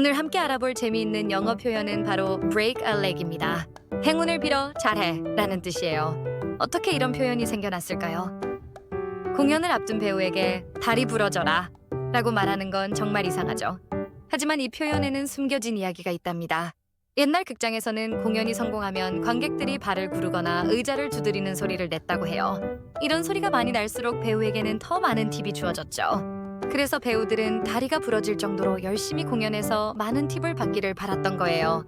오늘 함께 알아볼 재미있는 영어 표현은 바로 break a leg입니다. 행운을 빌어 잘해 라는 뜻이에요. 어떻게 이런 표현이 생겨났을까요? 공연을 앞둔 배우에게 다리 부러져라 라고 말하는 건 정말 이상하죠. 하지만 이 표현에는 숨겨진 이야기가 있답니다. 옛날 극장에서는 공연이 성공하면 관객들이 발을 구르거나 의자를 두드리는 소리를 냈다고 해요. 이런 소리가 많이 날수록 배우에게는 더 많은 팁이 주어졌죠. 그래서 배우들은 다리가 부러질 정도로 열심히 공연해서 많은 팁을 받기를 바랐던 거예요.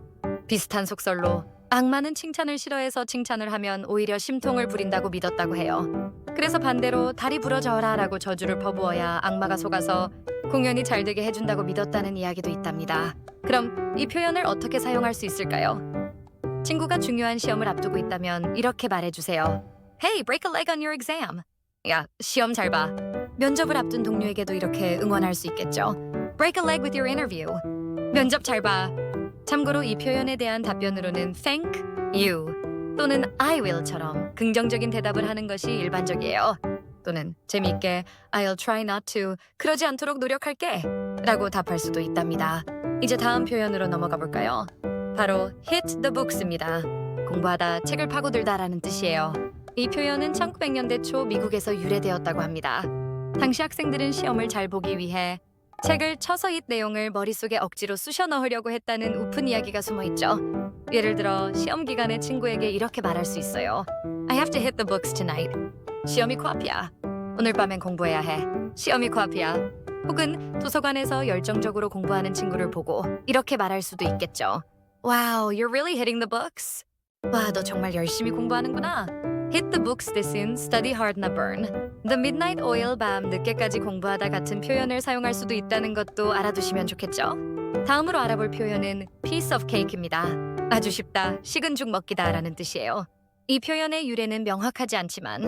비슷한 속설로 악마는 칭찬을 싫어해서 칭찬을 하면 오히려 심통을 부린다고 믿었다고 해요. 그래서 반대로 다리 부러져라 라고 저주를 퍼부어야 악마가 속아서 공연이 잘 되게 해준다고 믿었다는 이야기도 있답니다. 그럼 이 표현을 어떻게 사용할 수 있을까요? 친구가 중요한 시험을 앞두고 있다면 이렇게 말해주세요. Hey, break a leg on your exam. 야, 시험 잘 봐. 면접을 앞둔 동료에게도 이렇게 응원할 수 있겠죠. Break a leg with your interview. 면접 잘 봐. 참고로 이 표현에 대한 답변으로는 thank you 또는 I will처럼 긍정적인 대답을 하는 것이 일반적이에요. 또는 재미있게 I'll try not to 그러지 않도록 노력할게 라고 답할 수도 있답니다. 이제 다음 표현으로 넘어가 볼까요? 바로 hit the books입니다. 공부하다 책을 파고들다라는 뜻이에요. 이 표현은 1900년대 초 미국에서 유래되었다고 합니다. 당시 학생들은 시험을 잘 보기 위해 책을 쳐서 잇 내용을 머릿속에 억지로 쑤셔 넣으려고 했다는 우픈 이야기가 숨어 있죠. 예를 들어 시험 기간에 친구에게 이렇게 말할 수 있어요. I have to hit the books tonight. 시험이 코앞이야. 오늘 밤엔 공부해야 해. 시험이 코앞이야. 혹은 도서관에서 열정적으로 공부하는 친구를 보고 이렇게 말할 수도 있겠죠. Wow, you're really hitting the books. 와, 너 정말 열심히 공부하는구나. Hit the books this in, study hard na burn. The midnight oil 밤 늦게까지 공부하다 같은 표현을 사용할 수도 있다는 것도 알아두시면 좋겠죠. 다음으로 알아볼 표현은 piece of cake입니다. 아주 쉽다, 식은 죽 먹기다라는 뜻이에요. 이 표현의 유래는 명확하지 않지만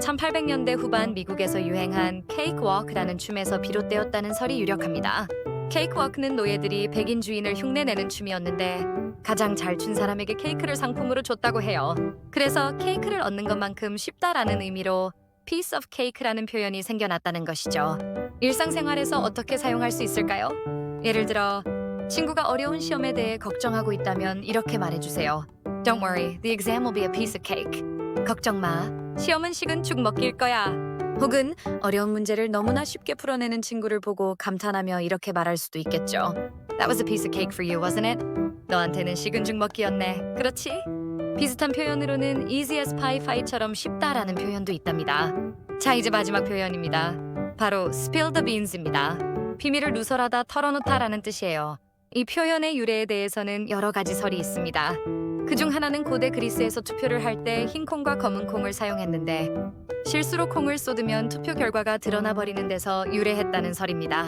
1800년대 후반 미국에서 유행한 케이크워크라는 춤에서 비롯되었다는 설이 유력합니다. 케이크워크는 노예들이 백인 주인을 흉내내는 춤이었는데 가장 잘 춘 사람에게 케이크를 상품으로 줬다고 해요. 그래서 케이크를 얻는 것만큼 쉽다라는 의미로 piece of cake라는 표현이 생겨났다는 것이죠. 일상생활에서 어떻게 사용할 수 있을까요? 예를 들어 친구가 어려운 시험에 대해 걱정하고 있다면 이렇게 말해주세요. Don't worry, the exam will be a piece of cake. 걱정 마, 시험은 식은 죽 먹기일 거야. 혹은 어려운 문제를 너무나 쉽게 풀어내는 친구를 보고 감탄하며 이렇게 말할 수도 있겠죠. That was a piece of cake for you, wasn't it? 너한테는 식은 죽 먹기였네. 그렇지? 비슷한 표현으로는 easy as pie pie처럼 쉽다라는 표현도 있답니다. 자, 이제 마지막 표현입니다. 바로 spill the beans입니다. 비밀을 누설하다 털어놓다라는 뜻이에요. 이 표현의 유래에 대해서는 여러 가지 설이 있습니다. 그중 하나는 고대 그리스에서 투표를 할 때 흰 콩과 검은 콩을 사용했는데 실수로 콩을 쏟으면 투표 결과가 드러나 버리는 데서 유래했다는 설입니다.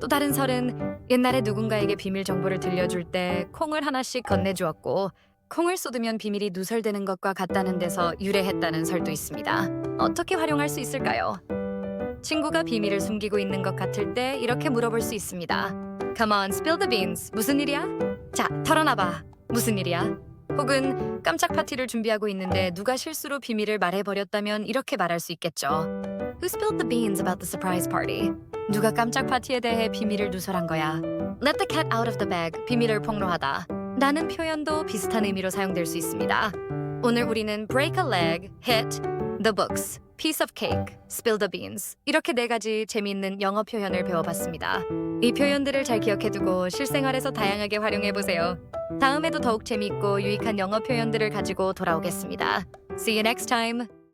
또 다른 설은 옛날에 누군가에게 비밀 정보를 들려줄 때 콩을 하나씩 건네주었고 콩을 쏟으면 비밀이 누설되는 것과 같다는 데서 유래했다는 설도 있습니다. 어떻게 활용할 수 있을까요? 친구가 비밀을 숨기고 있는 것 같을 때 이렇게 물어볼 수 있습니다. Come on, spill the beans. 무슨 일이야? 자, 털어놔봐. 무슨 일이야? 혹은 깜짝 파티를 준비하고 있는데 누가 실수로 비밀을 말해버렸다면 이렇게 말할 수 있겠죠. Who spilled the beans about the surprise party? 누가 깜짝 파티에 대해 비밀을 누설한 거야. Let the cat out of the bag. 비밀을 폭로하다. 라는 표현도 비슷한 의미로 사용될 수 있습니다. 오늘 우리는 break a leg, hit the books, piece of cake, spill the beans 이렇게 네 가지 재미있는 영어 표현을 배워봤습니다. 이 표현들을 잘 기억해두고 실생활에서 다양하게 활용해보세요. 다음에도 더욱 재미있고 유익한 영어 표현들을 가지고 돌아오겠습니다. See you next time.